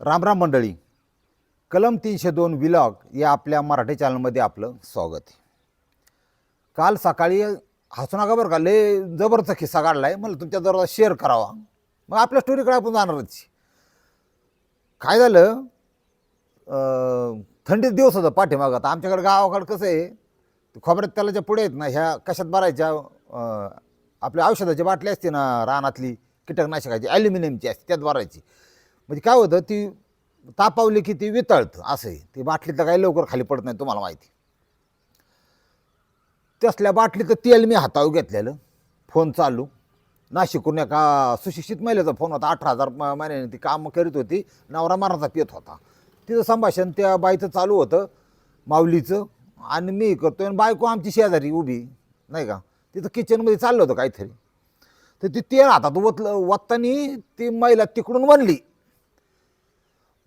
रामराम मंडळी. कलम तीनशे दोन विलॉग या आपल्या मराठी चॅनलमध्ये आपलं स्वागत आहे. काल सकाळी हसू नका बरं का लय जबरदस्त खिस्सा काढला आहे मला तुमच्याजवळ शेअर करावा. मग आपल्या स्टोरीकडे आपण जाणारच काय झालं? थंडीत दिवस होतं पाठीमागं. आता आमच्याकडे गावाकडं कसं आहे खोबऱ्यात तेलाच्या पुढे आहेत ना ह्या कशात भरायच्या? आपल्या औषधाची बाटली असते ना रानातली कीटकनाशकाची ॲल्युमिनियमची असते त्यात भरायची. म्हणजे काय होतं ती तापावली की ती वितळतं असं आहे. ती बाटली तर काही लवकर खाली पडत नाही तुम्हाला माहिती. तसल्या बाटलीचं तेल मी हातावर घेतलेलं फोन चालू. नाशिकून एका सुशिक्षित महिलेचा फोन होता अठरा हजार महिन्याने ती काम करीत होती नवरा माराचा पित होता. तिचं संभाषण त्या बाईचं चालू होतं माऊलीचं आणि मी करतो आणि बायको आमची शेजारी उभी नाही का? तिथं किचनमध्ये चाललं होतं काहीतरी. तर ती तेल हातात वतलं ओतताना ती महिला तिकडून म्हणली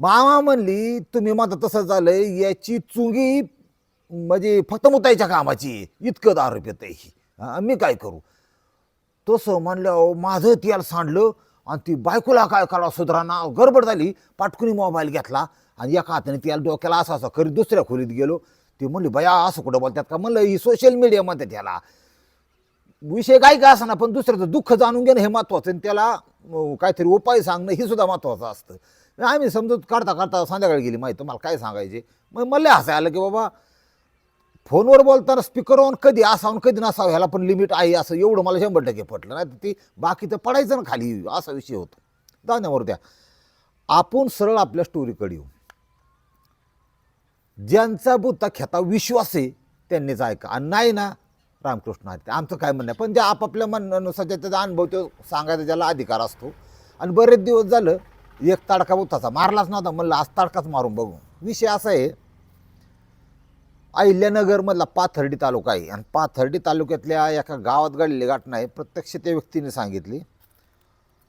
मामा म्हणली तुम्ही माझं तसं झालंय याची चुंगी म्हणजे फक्त मुतायच्या कामाची इतकं दारू पित ही. मी काय करू? तसं म्हणलं माझं तेल सांडलं आणि ती बायकोला काय करा सुधारणा? गडबड झाली. पाटकुनी मोबाईल घेतला आणि एका हाताने तेल डोक्याला असं असं करीत दुसऱ्या खोलीत गेलो. ते म्हणली बया असं कुठं बोलतात का? म्हणलं ही सोशल मीडिया म्हणतात त्याला विषय काय का असना पण दुसऱ्याचं दुःख जाणून घेणं हे महत्त्वाचं आणि त्याला काहीतरी उपाय सांगणं हे सुद्धा महत्त्वाचं असतं. आम्ही समजत काढता काढता संध्याकाळी गेली माहिती तुम्हाला काय सांगायचे? मग मला हसायला आलं की बाबा फोनवर बोलताना स्पीकरवर कधी असावं कधी नसावं ह्याला पण लिमिट आहे असं एवढं मला शंभर टक्के पटलं. नाही तर ती बाकी तर पडायचं ना खाली असा विषय होतो. जाण्यावर द्या आपण सरळ आपल्या स्टोरीकडे येऊ. ज्यांचा बुद्धा खेता विश्वास आहे त्यांनीच ऐका. आणि नाही ना रामकृष्ण हरी आमचं काय म्हणणं आहे? पण ज्या आपापल्या म्हणण्यानुसार त्याचा अनुभव तो सांगायचा ज्याला अधिकार असतो. आणि बरेच दिवस झालं एक ताडका उताचा. मारलाच नव्हता म्हणलं आज ताडकाच मारून बघू. विषय असा आहे अहिल्यानगरमधला पाथर्डी तालुका आहे. आणि पाथर्डी तालुक्यातल्या एका गावात घडलेली घटना आहे प्रत्यक्ष त्या व्यक्तीने सांगितली.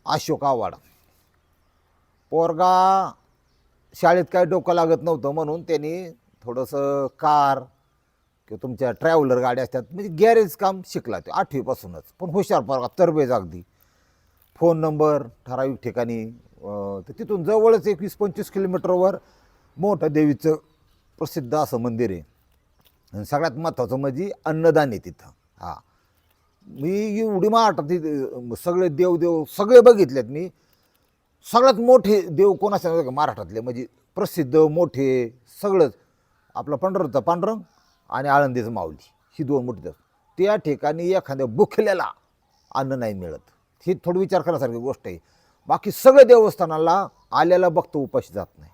अशोक आव्हाड. पोरगा शाळेत काय डोकं लागत नव्हतं म्हणून त्यांनी थोडंसं कार किंवा तुमच्या ट्रॅव्हलर गाड्या असतात म्हणजे गॅरेज काम शिकला ते आठवीपासूनच. पण हुशार पोरगा तरबेज अगदी. फोन नंबर ठराविक ठिकाणी तर तिथून जवळच एक वीस पंचवीस किलोमीटरवर मोठं देवीचं प्रसिद्ध असं मंदिर आहे. आणि सगळ्यात महत्त्वाचं म्हणजे अन्नदान आहे तिथं. हां. मी एवढी महाराष्ट्रात तिथे सगळे देव देव सगळे बघितलेत मी. सगळ्यात मोठे देव कोण असतात महाराष्ट्रातले. म्हणजे प्रसिद्ध मोठे सगळंच. आपलं पंढरचं पांडुरंग आणि आळंदीचं माऊली. ही दोन मोठी देव. त्या ठिकाणी एखाद्या बुखलेला अन्न नाही मिळत. ही थोडं विचार करण्यासारखी गोष्ट आहे. बाकी सगळे देवस्थानाला आल्याला बघतो उपाशी जात नाही.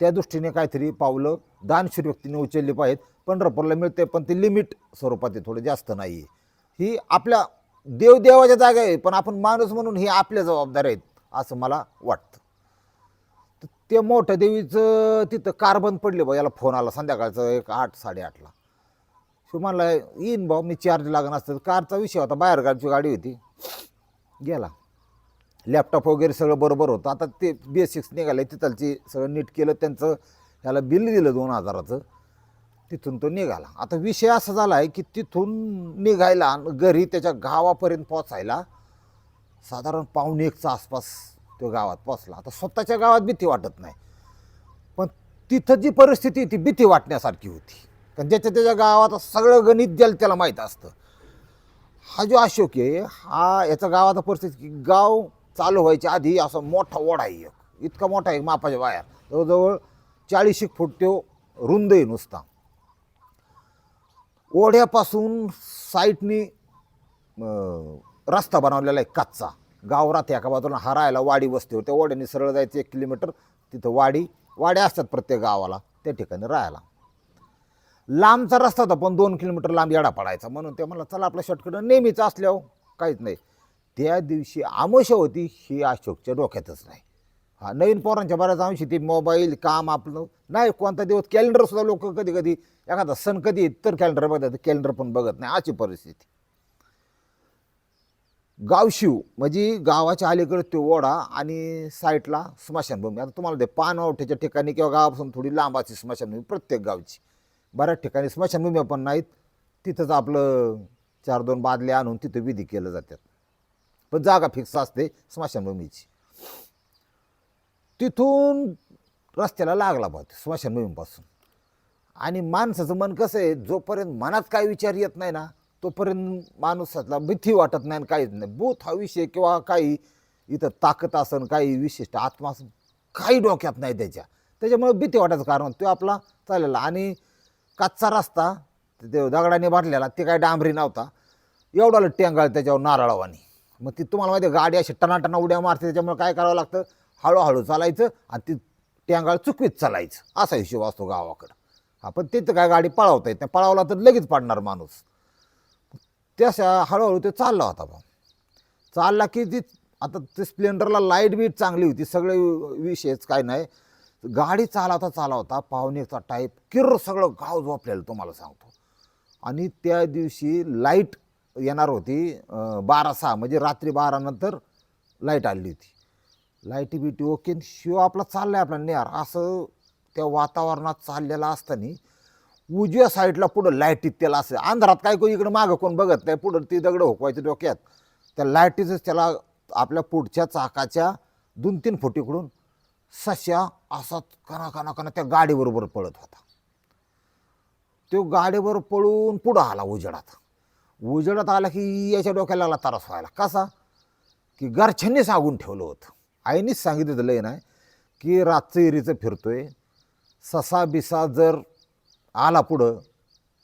त्या दृष्टीने काहीतरी पावलं दानशूर व्यक्तीने उचलली पाहिजेत. पंढरपूरला मिळते पण ते लिमिट स्वरूपात आहे थोडं जास्त नाही आहे ही आपल्या देवदेवाच्या जागा आहे पण आपण माणूस म्हणून ही आपल्या जबाबदार आहेत असं मला वाटतं. तर ते मोठ्या देवीचं तिथं कार बंद पडली बा याला फोन आला संध्याकाळचं एक आठ साडेआठला. शिव म्हणला येईन भाऊ मी चार्ज लागण असतं. कारचा विषय होता बाहेर गाडीची गाडी होती. गेला. लॅपटॉप वगैरे सगळं बरोबर होतं. आता ते बेसिक्स निघाले तिथलची सगळं नीट केलं त्यांचं त्याला बिल दिलं दोन हजाराचं. तिथून तो निघाला. आता विषय असा झाला आहे की तिथून निघायला घरी त्याच्या गावापर्यंत पोचायला साधारण पावणे एकचा आसपास तो गावात पोचला आता स्वतःच्या गावात भीती वाटत नाही. पण तिथं जी परिस्थिती ती भीती वाटण्यासारखी होती. कारण ज्याच्या त्याच्या गावात सगळं गणित ज्याला त्याला माहीत असतं. हा जो अशोक आहे हा याचा गावाचा परिस्थिती की गाव चालू व्हायच्या आधी असा मोठा ओढा आहे एक. इतका मोठा एक मापाच्या बाहेर. जवळजवळ चाळीस एक फूट तो रुंद आहे नुसता. ओढ्यापासून साईटनी रस्ता बनवलेला आहे कच्चा. गाव राहते एका बाजूला हरायला वाडी बसते त्या ओढ्याने सरळ जायचं एक किलोमीटर. तिथं वाडी वाड्या असतात प्रत्येक गावाला त्या ठिकाणी राहायला. लांबचा रस्ता होता पण दोन किलोमीटर लांब येडा पडायचा. म्हणून ते म्हणलं चला आपला शॉर्टकट नेहमीच असल्यावर काहीच नाही. त्या दिवशी आमोशा होती ही अशोकच्या डोक्यातच नाही. हा नवीन पोरांच्या बऱ्याच अंशी ते मोबाईल काम आपलं नाही कोणता दिवस कॅलेंडर सुद्धा लोक कधी कधी एखादा सण कधी तर कॅलेंडर बघतात कॅलेंडर पण बघत नाही अशी परिस्थिती. गावशिव म्हणजे गावाच्या अलीकडे तो ओढा आणि साईडला स्मशानभूमी. आता तुम्हाला ते पानवठ्याच्या ठिकाणी किंवा गावापासून थोडी लांब अशी स्मशानभूमी प्रत्येक गावची. बऱ्याच ठिकाणी स्मशानभूमी पण नाहीत. तिथंच आपलं चार दोन बादल्या आणून तिथं विधी केलं जातात. पण जागा फिक्स असते स्मशानभूमीची. तिथून रस्त्याला लागला बा स्मशानभूमीपासून. आणि माणसाचं मन कसं आहे जोपर्यंत मनात काय विचार येत नाही ना तोपर्यंत माणूसातला भीती वाटत नाही आणि काहीच नाही. भूत हा विषय किंवा काही इथं ताकद असन काही विशिष्ट आत्मा असन काही डोक्यात नाही त्याच्या. त्याच्यामुळे भीती वाटायचं कारण तो आपला चाललेला. आणि कच्चा रस्ता ते दगडाने भरलेला ते काय डांबरी नव्हता. एवढा टेंगाळ त्याच्यावर नारळावानी मग ती तुम्हाला माहिती आहे गाडी अशी टनाटना उड्या मारते त्याच्यामुळे काय करावं लागतं? हळूहळू चालायचं आणि ती टेंगाळ चुकवीत चालायचं. असा हिशोब असतो गावाकडं. हा पण तिथं काय गाडी पळवता येत नाही. पळावला तर लगेच पडणार माणूस. त्याशा हळूहळू ते चालला होता बा. चालला की ती आता ते स्प्लेंडरला लाइट बीट चांगली होती. सगळे विषयच काय नाही. गाडी चालवता चालवता पाहुणेचा टाईप किर्र सगळं गाव झोपलेलं तुम्हाला सांगतो. आणि त्या दिवशी लाइट येणार होती बारा सहा म्हणजे रात्री बारानंतर लाइट आली होती. लाईटी बिटी ओके शिव आपला चालला आहे आपला नेहार. असं त्या वातावरणात चाललेला असताना उजव्या साईडला पुढं लाईटीत त्याला असं अंधारात काय कोणी इकडं मागं कोण बघत नाही पुढं ती दगडं होकवायची डोक्यात. त्या लाईटीचंच त्याला आपल्या पुढच्या चाकाच्या दोन तीन फुटीकडून सशा सश्या असा कणा कणा कणा त्या गाडीबरोबर पळत होता. तो गाडीवर पळून पुढं आला उजेडात. उजेडात आला की याच्या डोक्याला लागला त्रास व्हायला. कसा? की घरच्यांनी सांगून ठेवलं होतं. आईनेच सांगितलं लय नाही की रातचं इरीचं फिरतोय. ससा बिसा जर आला पुढं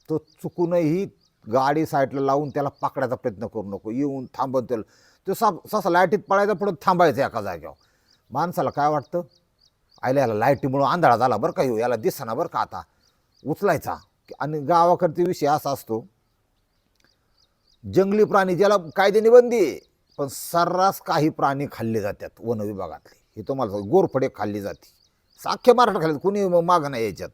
तो चुकूनही गाडी साईडला लावून त्याला पकडायचा प्रयत्न करू नको. येऊन थांबवून त्याला. तो सा ससा लाईटीत पळायचा पुढं थांबायचं एका जागेवर. माणसाला काय वाटतं? आयला याला लाईटीमुळं आंधळा झाला बरं का येऊ याला दिसना बरं का आता. उचलायचा. आणि गावाकडचे विषय असा असतो जंगली प्राणी ज्याला कायद्याने बंदी आहे पण सर्रास काही प्राणी खाल्ले जातात वन विभागातले. हे तुम्हाला गोरफडे खाल्ली जाते. अख्ख्या महाराष्ट्र खाल्ली कुणी मागं नाही याच्यात.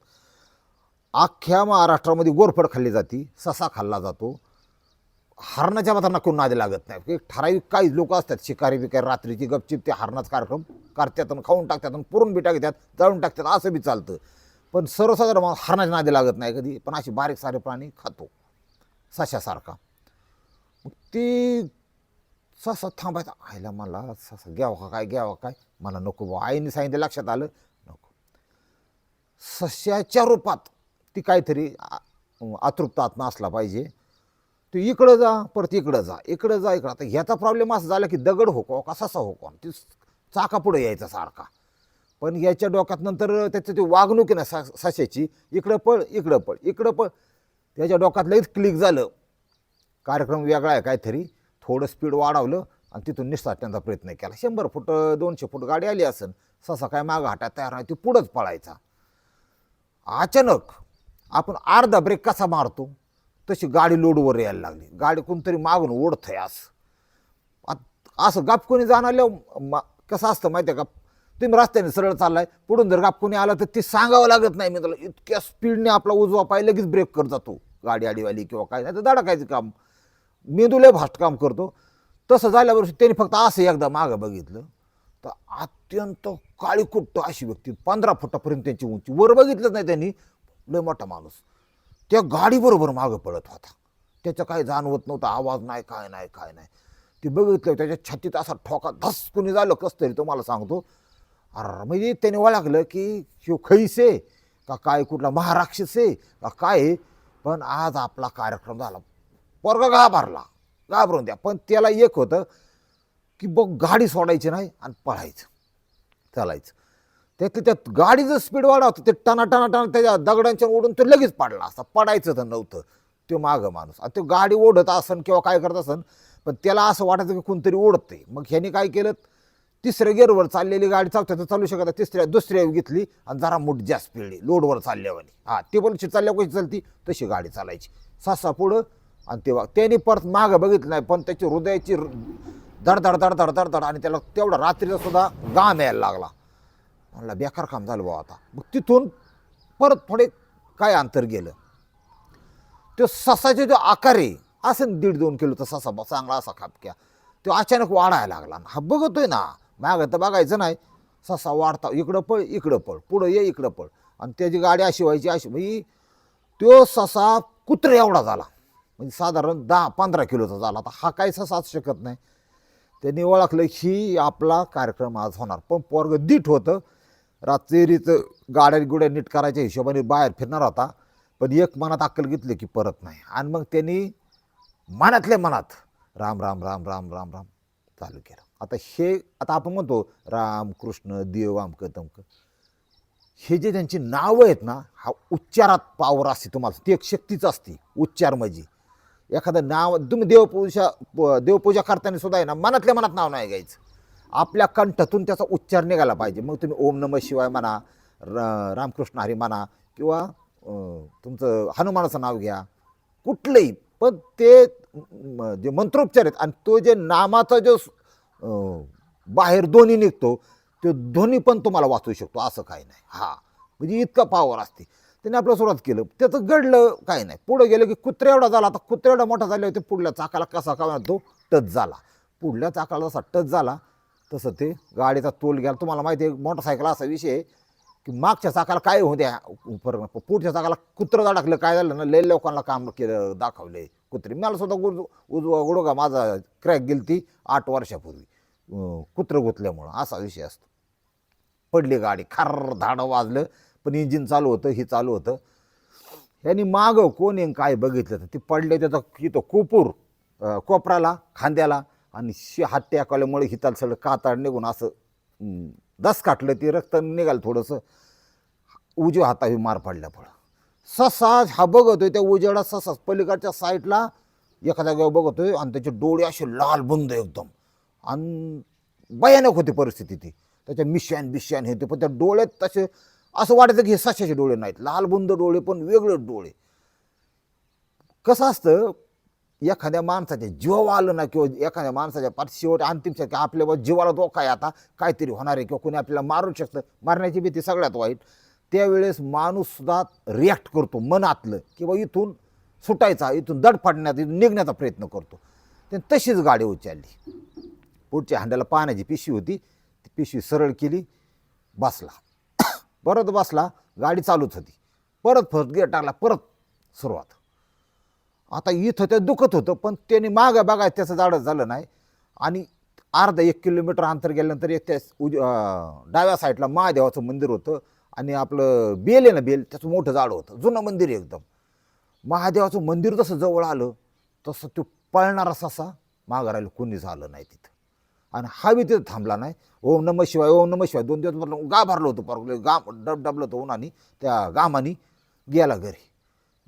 अख्ख्या महाराष्ट्रामध्ये गोरफड खाल्ली जाते ससा खाल्ला जातो. हरणाच्या मातांना कोण नादी लागत नाही. की ठराविक काही लोक असतात शिकारी बिकारी रात्रीची गपचिप ते हरणाचा कार्यक्रम करतात आणि खाऊन टाकतात आणि पुरून बिटा घेतात जाळून टाकतात असं बी चालतं. पण सर्वसाधारण हरणाच्या नादी लागत नाही कधी पण अशी बारीक सारे प्राणी खातो. सशासारखा. ती ससा थांबायचा आईला मला ससा घ्यावं का काय घ्यावं काय? मला नको बा आईने सांगितलं लक्षात आलं. नको. सस्याच्या रूपात ती काहीतरी अतृप्त आत्मा असला पाहिजे. तू इकडं जा परत इकडं जा इकडं जा इकडं. आता ह्याचा प्रॉब्लेम असा झाला की दगड होको का ससा होको ती चाका पुढे यायचा सारखा. पण याच्या डोक्यात नंतर त्याचं ते वागणूक आहे ना सा सशाची इकडं पळ इकडं पळ इकडं पळ. त्याच्या डोक्यात लगेच क्लिक झालं. कार्यक्रम वेगळा आहे काहीतरी. थोडं स्पीड वाढवलं आणि तिथून निसटण्याचा प्रयत्न केला. शंभर फूट दोनशे फूट गाडी आली असेल ससा काय मागं हटात तयार नाही ती पुढंच पळायचा. अचानक आपण अर्धा ब्रेक कसा मारतो? तशी गाडी लोडवर यायला लागली. गाडी कोणतरी मागून ओढतंय असं. असं गाप कोणी जाणार कसं असतं माहिती आहे का? तुम्ही रस्त्याने सरळ चाललाय पुढून जर गाप कोणी तर ते सांगावं लागत नाही. मी त्याला इतक्या स्पीडने आपला उजवा पाय लगेच ब्रेक करत जातो. गाडी आडीवाली किंवा काय नाही तर धडकायचं काम. मेंदूला फास्ट काम करतो. तसं झाल्यावर त्यांनी फक्त असं एकदा मागं बघितलं. तर अत्यंत काळीकुट्ट अशी व्यक्ती पंधरा फुटापर्यंत त्यांची उंची. वर बघितलंच नाही त्यांनी. लय मोठा माणूस. त्या गाडीबरोबर मागं पळत होता. त्याचं काही जाणवत नव्हतं. आवाज नाही काय नाही काय नाही. ते बघितलं त्याच्या छातीत असा ठोका धस कुणी झालं. कसं तरी तुम्हाला सांगतो. अरे म्हणजे त्याने ओळखलं की शिव खैसे का काय कुठला महाराक्षस आहे का काय पण आज आपला कार्यक्रम झाला. पोरगा घाबरला घाबरून द्या. पण त्याला एक होतं की बघ गाडी सोडायची नाही आणि पळायचं. चालायचं. त्यातलं त्यात गाडीचं स्पीड वाढवतं ते टना टना टना त्याच्या दगडांच्या ओढून तो लगेच पडला असता. पडायचं तर नव्हतं. तो मागं माणूस. आणि तो गाडी ओढत असन किंवा काय करत असन पण त्याला असं वाटायचं की कोणतरी ओढतंय. मग ह्याने काय केलं? तिसऱ्या गेअरवर चाललेली गाडी चालते तर चालू शकत तिसऱ्या दुसऱ्या घेतली आणि जरा मोठ जास्त पिळली लोडवर चालल्यावानी. हां ती पण चालल्या कशी चालती? तशी गाडी चालायची. सासा पुढं आणि तेव्हा त्याने परत मागं बघितलं नाही पण त्याची हृदयाची धडधड धडधड धडधड आणि त्याला तेवढा रात्रीचा सुद्धा गाम यायला लागला. म्हणला बेकार काम झालं बा आता. मग तिथून परत थोडे काय अंतर गेलं. तो ससाचे जो आकार आहे असं दीड दोन किलोचा ससा बा चांगला असा खापक्या. तो अचानक वाढायला लागला. हा बघतोय ना मागं तर बघायचं नाही. ससा वाढता इकडं पळ इकडं पळ पुढं ये इकडं पळ. आणि त्याची गाडी अशी व्हायची अशी म्हणजे तो ससा कुत्रे एवढा झाला. म्हणजे साधारण दहा पंधरा किलोचा झाला. आता हा काही ससा शकत नाही. त्यांनी ओळखलं ही आपला कार्यक्रम आज होणार. पण पोरग दीट होतं. रात्रीचं गाड्या गुड्या नीट करायच्या हिशोबाने बाहेर फिरणार होता. पण एक मनात अक्कल घेतली की परत नाही. आणि मग त्यांनी मनातल्या मनात राम राम राम राम राम राम चालू केलं. आता हे आता आपण म्हणतो राम कृष्ण देव आमकं तमकं. हे जे त्यांची नावं आहेत ना हा उच्चारात पावर असते तुम्हाला. ती एक शक्तीच असते उच्चार म्हणजे. एखादं नाव तुम्ही देवपूजा प- देवपूजा करताना सुद्धा आहे ना मनातल्या मनात नाव नाही घ्यायचं. आपल्या कंठातून त्याचा उच्चार निघाला पाहिजे. मग तुम्ही ओम नम शिवाय म्हणा र रामकृष्ण हरी म्हणा किंवा तुमचं हनुमानाचं नाव घ्या. कुठलंही पण ते म, जे मंत्रोच्चार आहेत आणि तो जे नामाचा जो बाहेर ध्वनी निघतो तो ध्वनी पण तुम्हाला वाचू शकतो. असं काही नाही. हा. म्हणजे इतका पावर असते. त्याने आपलं सुरुवात केलं. त्याचं घडलं काही नाही. पुढं गेलं की कुत्र्या एवढा झाला. आता कुत्र्या एवढा मोठा झाले ते पुढल्या चाकाला कसा का तो टच झाला. पुढल्या चाकाला जसा टच झाला तसं ते गाडीचा तोल गेला. तुम्हाला माहिती आहे मोटरसायकल असा विषय आहे की मागच्या चाकाला काय होऊ द्या फरक पुढच्या चाकाला कुत्रं अडकलं काय झालं ना लय लोकांना काम केलं दाखवले कुत्रे. मला सुद्धा गुड उजवा गुडगा माझा क्रॅक गेली ती आठ वर्षापूर्वी. कुत्रं गुतल्यामुळं असा विषय असतो. पडली गाडी खर्र धाडं वाजलं. पण इंजिन चालू होतं हे चालू होतं. यांनी मागं कोण येईन काय बघितलं तर ते पडले त्याचा इथं कोपूर कोपराला खांद्याला आणि शि हात टेकवल्यामुळे हिताला सगळं काताड निघून असं दस काटलं ते रक्त निघालं थोडंसं. उजव्या हातावी मार पडल्या फळं ससा हा बघतोय त्या उजेडा ससाज. पलीकडच्या साईडला एखाद्या गाव बघतोय आणि त्याचे डोळे असे लाल बुंद एकदम. आणि भयानक होती परिस्थिती ती. त्याच्या मिश्यान बिश्यान हे ते पण त्या डोळ्यात तसे असं वाटायचं की हे सशाचे डोळे नाहीत. लाल बुंद डोळे पण वेगळे डोळे. कसं असतं एखाद्या माणसाच्या जीव आलं ना किंवा एखाद्या माणसाच्या पाठ शेवट अंतिम शक्य आपल्या बा जीवाला धोका आहे आता काहीतरी होणार आहे किंवा कोणी आपल्याला मारू शकतं. मारण्याची भीती सगळ्यात वाईट. त्यावेळेस माणूससुद्धा रिॲक्ट करतो मनातलं किंवा इथून सुटायचा इथून दडपडण्यात इथून निघण्याचा प्रयत्न करतो. त्याने तशीच गाडी उचलली. पुढच्या हांड्याला पाण्याची पिशवी होती. ती पिशवी सरळ केली. बसला. परत बसला गाडी चालूच होती. परत फर्स्ट गिअर टाकला परत सुरुवात. आता इथं ते दुखत होतं पण त्याने मागं बघायचं त्याचं जाडं झालं नाही. आणि अर्धा एक किलोमीटर अंतर गेल्यानंतर एक त्या उज डाव्या साईडला महादेवाचं मंदिर होतं. आणि आपलं बेल आहे ना बेल त्याचं मोठं जाडं होतं. जुनं मंदिर आहे एकदम. महादेवाचं मंदिर जसं जवळ आलं तसं तो पळणारा ससा मागं राहिलं कुणी झालं नाही तिथं. आणि हा बी तिथं थांबला नाही. ओम नम शिवाय ओम नम शिवाय. दोन दिवस म्हटलं गाभारलं होतं पर गाम डब डबलं होतं उन्हाने. त्या गामानी गेला घरी.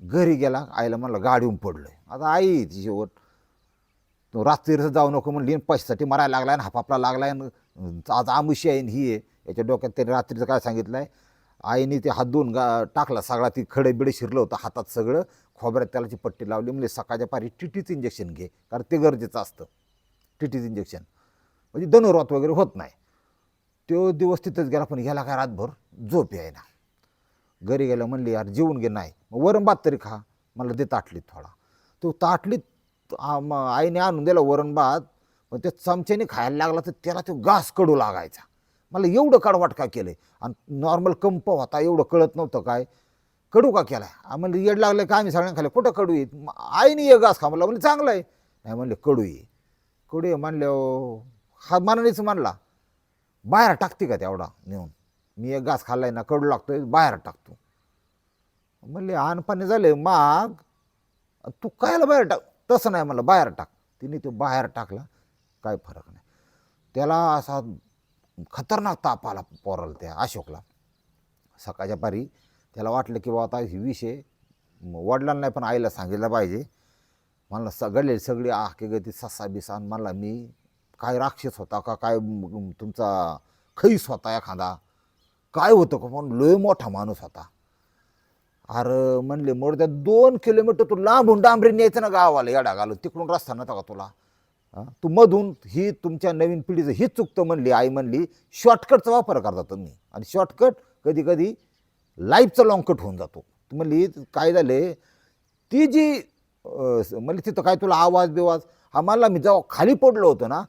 घरी गेला आईला म्हणलं गाडीहून आहे आता आई ती शेवट. तो रात्रीचं जाऊ नको म्हणली पैशासाठी मरायला लागलाय आणि हापापला लागलाय आणि आज आमुशी आहे आणि ही आहे. याच्या डोक्यात त्याने रात्रीचं काय सांगितलं आहे आईने ते हात धुवून गा टाकला सगळा ती खडे बिडे शिरलं होतं हातात सगळं. खोबऱ्यात तेलाची पट्टी लावली. म्हणजे सकाळच्या पारी टीटीचं इंजेक्शन घे कारण ते गरजेचं असतं. टीटीचं इंजेक्शन म्हणजे धनुर्वात वगैरे होत नाही. तो दिवस तिथंच गेला पण ह्याला काय रातभर झोप ना घरी गेलं म्हणले यार जेवून घे नाही. मग वरण भात तरी खा. मला दे ताटलीत थोडा. तो ताटलीत आईने आणून दिला वरण भात. पण त्या चमच्याने खायला लागला तर त्याला तो घास कडू लागायचा. मला एवढं कडवाट का केलं आहे आणि नॉर्मल कंप होता एवढं कळत नव्हतं काय. कडू का केला आहे म्हणलं येड लागलं का? आम्ही सगळ्यांना खाल्लं कुठं कडू येत आईने ये घास खा म्हणलं म्हणजे चांगलं आहे. नाही म्हणले कडू ये कडू ये म्हणले हो. हा मनानेच म्हणला बाहेर टाकते का तेवढा नेऊन? मी एक घास खाल्लाय ना कडू लागतोय बाहेर टाकतो. म्हणले आणपाणी झाले माग. तू कायला बाहेर टाक? तसं नाही म्हणलं बाहेर टाक. तिने तो बाहेर टाकला काय फरक नाही. त्याला असा खतरनाक ताप आला पोराला त्या अशोकला. सकाळच्या पारी त्याला वाटलं की बा आता ही विषय वडिलांना नाही पण आईला सांगितलं पाहिजे. म्हणलं सगळे सगळी आखे गती ससा बिसा म्हणला मी काय राक्षस होता का? काय तुमचा खैस होता एखादा? काय होतं का? पण लय मोठा माणूस होता. अरे म्हणले मोर त्या दोन किलोमीटर तू लांबून डांबरी न्यायचं ना गावाला येडा घालून तिकडून रस्ता नव्हता का तुला? तू मधून ही तुमच्या नवीन पिढीचं ही चुकतं म्हणली आई म्हणली शॉर्टकटचा वापर करता तुम्ही. आणि शॉर्टकट कधी कधी लाईफचा लॉंगकट होऊन जातो. तू म्हणली काय झाले? ती जी म्हणली तिथं काय तुला आवाज बिवाज हा मी जेव्हा खाली पडलो होतो ना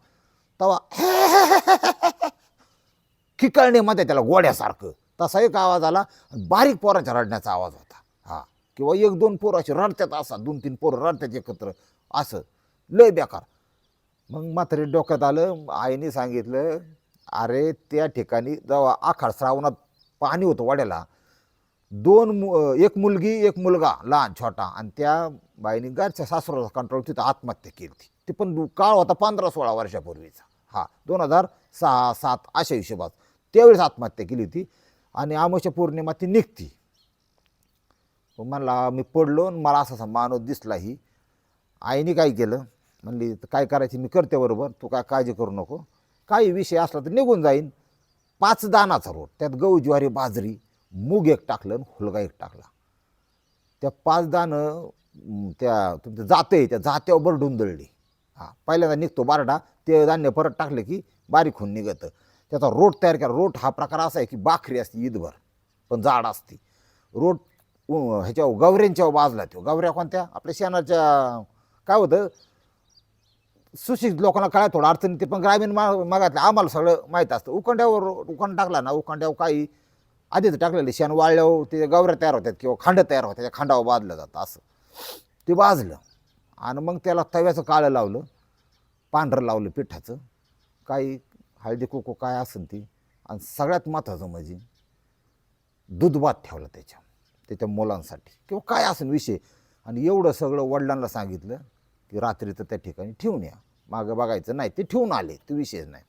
तवा खिकळणे मध्ये त्याला गोड्यासारखं. तसा एक आवाज आला आणि बारीक पोराच्या रडण्याचा आवाज होता. हा. किंवा एक दोन पोरं असे रडत्यात असा दोन तीन पोरं रडत्यात एकत्र असं. लय बेकार. मग मात्र डोक्यात आलं आईने सांगितलं अरे त्या ठिकाणी जेव्हा आखाड श्रावणात पाणी होतं वाड्याला दोन मु एक मुलगी एक मुलगा लहान छोटा आणि त्या बाईने घरच्या सासऱ्याचा कंट्रोल तिथं आत्महत्या केली ते पण दु- काळ होता पंधरा सोळा वर्षापूर्वीचा. हा दोन हजार सहा सात अशा हिशोबात. त्यावेळेस आत्महत्या केली होती आणि आमोशा पौर्णिमा ती निघती. मग म्हणला मी पडलो आणि मला असा असा माणूस दिसलाही आईने काय केलं? म्हणली "तर काय करायची? मी करते बरोबर. तू काय काळजी करू नको. काही विषय असला तर निघून जाईन. पाच दानाचा रोट त्यात गहू ज्वारी बाजरी मूग एक टाकलं आणि हुलगा एक टाकला. त्या पाच दाणं त्या तुमचं जाते त्या जात्यावर बरडून दळली. हां पहिल्यांदा निघतो बारडा ते धान्य परत टाकलं की बारीक होऊन निघतं. त्याचा रोट तयार केला. रोट हा प्रकार असा आहे की बाखरी असते ईदभर पण जाड असते. रोट ह्याच्या ह्याच्यावर गवऱ्यांच्या बाजला तो. गवऱ्या कोणत्या? आपल्या शेणाच्या काय होतं? सुशिक्षित लोकांना काय थोडं अडचण ते पण ग्रामीण मा मागातलं आम्हाला सगळं माहीत असतं. उखंड्यावर उखंड टाकला ना उखंड्यावर काही आधीच टाकलेलं शेण वाळल्यावर ते गवऱ्या तयार होतात किंवा खांड तयार होतात त्या खांडावर बाजलं जातं असं. ते बाजलं आणि मग त्याला तव्याचं काळं लावलं पांढरं लावलं पिठाचं. काही हळदी कुकू काय असेल ती. आणि सगळ्यात महत्त्वाचं म्हणजे दूध भात ठेवला त्याच्या त्याच्या मुलांसाठी. किंवा काय असेल विषय. आणि एवढं सगळं वडिलांना सांगितलं की रात्री तर त्या ठिकाणी ठेवून या. मागं बघायचं नाही ते ठेवून आले ते विषयच नाही.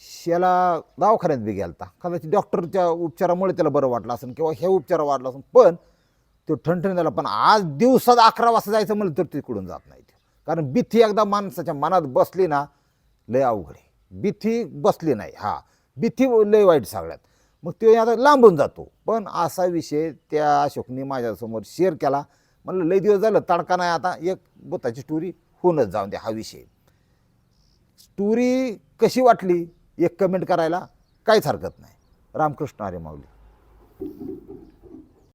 शेला दवाखान्यात बी गेलता. कदाचित डॉक्टरच्या उपचारामुळे त्याला बरं वाटलं असेल किंवा हे उपचार वाढला असेल पण तो ठणठण झाला पण आज दिवसात अकरा वाजता जायचं म्हणलं तर तिकडून जात नाही ते. कारण भीती एकदा माणसाच्या मनात बसली ना लय अवघड आहे. भीती बसली नाही हा. भीती लय वाईट सगळ्यात. मग तो आता लांबून जातो. पण असा विषय त्या अशोकने माझ्यासमोर शेअर केला. म्हणलं लय दिवस झालं तडका नाही आता एक बुताची स्टोरी होऊनच जाऊन द्या हा विषय. स्टोरी कशी वाटली? एक कमेंट करायला काहीच हरकत नाही. रामकृष्ण अरे माऊली.